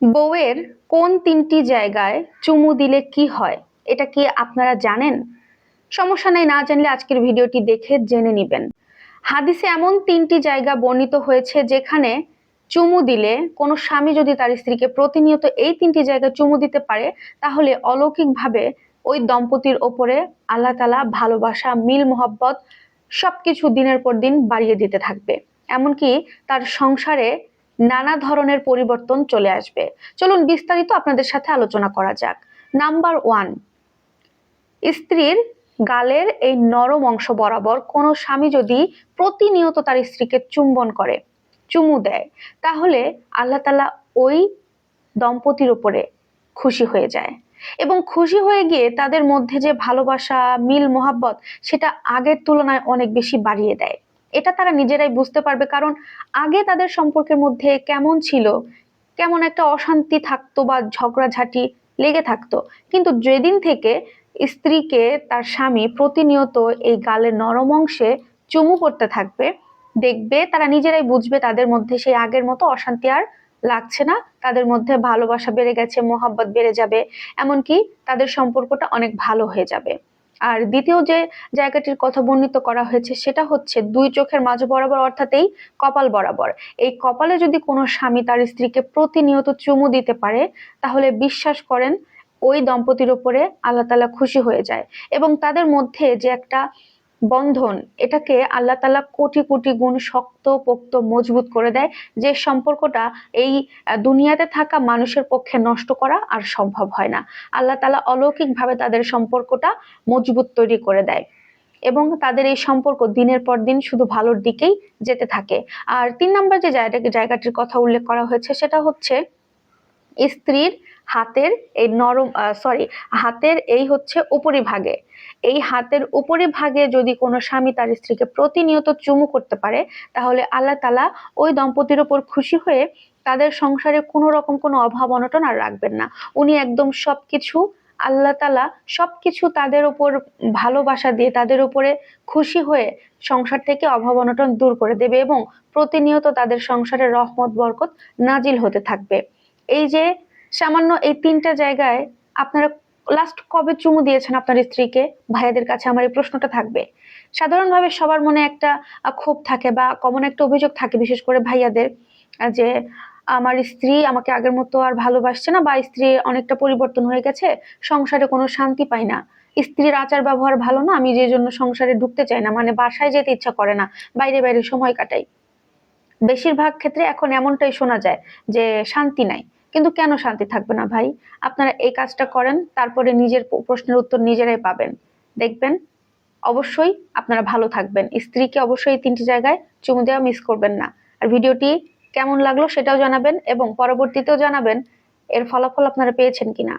বউয়ের কোন তিনটি জায়গায় চুমু দিলে কি হয়, এটা কি আপনারা জানেন? সমস্যা নেই, না জানলে আজকের ভিডিওটি দেখে জেনে নেবেন। হাদিসে এমন তিনটি জায়গা বর্ণিত হয়েছে যেখানে চুমু দিলে কোনো স্বামী যদি তার স্ত্রীকে প্রতিনিয়ত এই তিনটি জায়গায় চুমু দিতে পারে, তাহলে অলৌকিকভাবে ওই দম্পতির ওপরে আল্লাহ তালা ভালোবাসা, মিল মোহাব্বত সবকিছু দিনের পর দিন বাড়িয়ে দিতে থাকবে। এমনকি তার সংসারে নানা ধরনের পরিবর্তন চলে আসবে। চলুন বিস্তারিত আপনাদের সাথে আলোচনা করা যাক। নাম্বার ওয়ান, স্ত্রীর গালের এই নরম অংশ বরাবর কোনো স্বামী যদি প্রতিনিয়ত তার স্ত্রীকে চুম্বন করে, চুমু দেয়, তাহলে আল্লাহ তালা ওই দম্পতির উপরে খুশি হয়ে যায়। এবং খুশি হয়ে গিয়ে তাদের মধ্যে যে ভালোবাসা, মিল, মোহাব্বত, সেটা আগের তুলনায় অনেক বেশি বাড়িয়ে দেয়। এটা তারা নিজেরাই বুঝতে পারবে। কারণ আগে তাদের সম্পর্কের মধ্যে কেমন ছিল, কেমন একটা অশান্তি থাকতো বা ঝগড়াঝাটি লেগে থাকতো। কিন্তু যেদিন থেকে স্ত্রীকে তার স্বামী প্রতিনিয়ত এই গালের নরম অংশে চুমু করতে থাকবে, দেখবে, তারা নিজেরাই বুঝবে তাদের মধ্যে সেই আগের মতো অশান্তি আর লাগছে না। তাদের মধ্যে ভালোবাসা বেড়ে গেছে, মোহাব্বত বেড়ে যাবে, এমনকি তাদের সম্পর্কটা অনেক ভালো হয়ে যাবে। আর দ্বিতীয় যে জায়গাটির কথা বর্ণিত করা হয়েছে, সেটা হচ্ছে দুই চোখের মাঝ বরাবর, অর্থাৎ এই কপাল বরাবর। এই কপালে যদি কোনো স্বামী তার স্ত্রীকে প্রতিনিয়ত চুমু দিতে পারে, তাহলে বিশ্বাস করেন ওই দম্পতির ওপরে আল্লাহ তালা খুশি হয়ে যায়। এবং তাদের মধ্যে যে একটা বন্ধন, এটাকে আল্লাহ তালা কোটি কোটি গুণ শক্ত, পোক্ত, মজবুত করে দেয় যে সম্পর্কটা এই দুনিয়াতে থাকা মানুষের পক্ষে নষ্ট করা আর সম্ভব হয় না। আল্লাহ তালা অলৌকিকভাবে তাদের সম্পর্কটা মজবুত তৈরি করে দেয় এবং তাদের এই সম্পর্ক দিনের পর দিন শুধু ভালোর দিকেই যেতে থাকে। আর তিন নম্বর যে জায়গাটির কথা উল্লেখ করা হয়েছে সেটা হচ্ছে স্ত্রীর হাতের এই নরম সরি হাতের এই হচ্ছে উপরিভাগে। এই হাতের উপরিভাগে যদি কোনো স্বামী তার স্ত্রীকে প্রতিনিয়ত চুমু করতে পারে, তাহলে আল্লাহ তালা ওই দম্পতির ওপর খুশি হয়ে তাদের সংসারে কোনো রকম কোনো অভাব অনটন আর রাখবেন না। উনি একদম সব কিছু আল্লাহ তালা সব কিছু তাদের উপর ভালোবাসা দিয়ে তাদের উপরে খুশি হয়ে সংসার থেকে অভাব অনটন দূর করে দেবে এবং প্রতিনিয়ত তাদের সংসারে রহমত, বরকত নাজিল হতে থাকবে। এই যে সামান্য এই তিনটা জায়গায় আপনারা লাস্ট কবে চুমু দিয়েছেন আপনার স্ত্রীকে? ভাইয়াদের কাছে আমার এই প্রশ্নটা থাকবে। সাধারণভাবে সবার মনে একটা ক্ষোভ থাকে বা কমন একটা অভিযোগ থাকে, বিশেষ করে ভাইয়াদের যে আমার স্ত্রী আমাকে আগের মতো আর ভালোবাসছে না বা স্ত্রী অনেকটা পরিবর্তন হয়ে গেছে, সংসারে কোনো শান্তি পাই না। স্ত্রীর আচার ব্যবহার ভালো না, আমি যে জন্য সংসারে ঢুকতে চাই না মানে বাসায় যেতে ইচ্ছা করে না, বাইরে বাইরে সময় কাটাই। বেশিরভাগ ক্ষেত্রে এখন এমনটাই শোনা যায় যে শান্তি নাই। কিন্তু কেন শান্তি থাকবে না ভাই? আপনারা এই কাজটা করেন, তারপরে নিজের প্রশ্নের উত্তর নিজেরাই পাবেন। দেখবেন, অবশ্যই আপনারা ভালো থাকবেন। স্ত্রীকে অবশ্যই তিনটি জায়গায় চুমু দেওয়া মিস করবেন না। আর ভিডিওটি কেমন লাগল সেটাও জানাবেন এবং পরবর্তীতেও জানাবেন, এর ফলাফল আপনারা পেয়েছেন কিনা।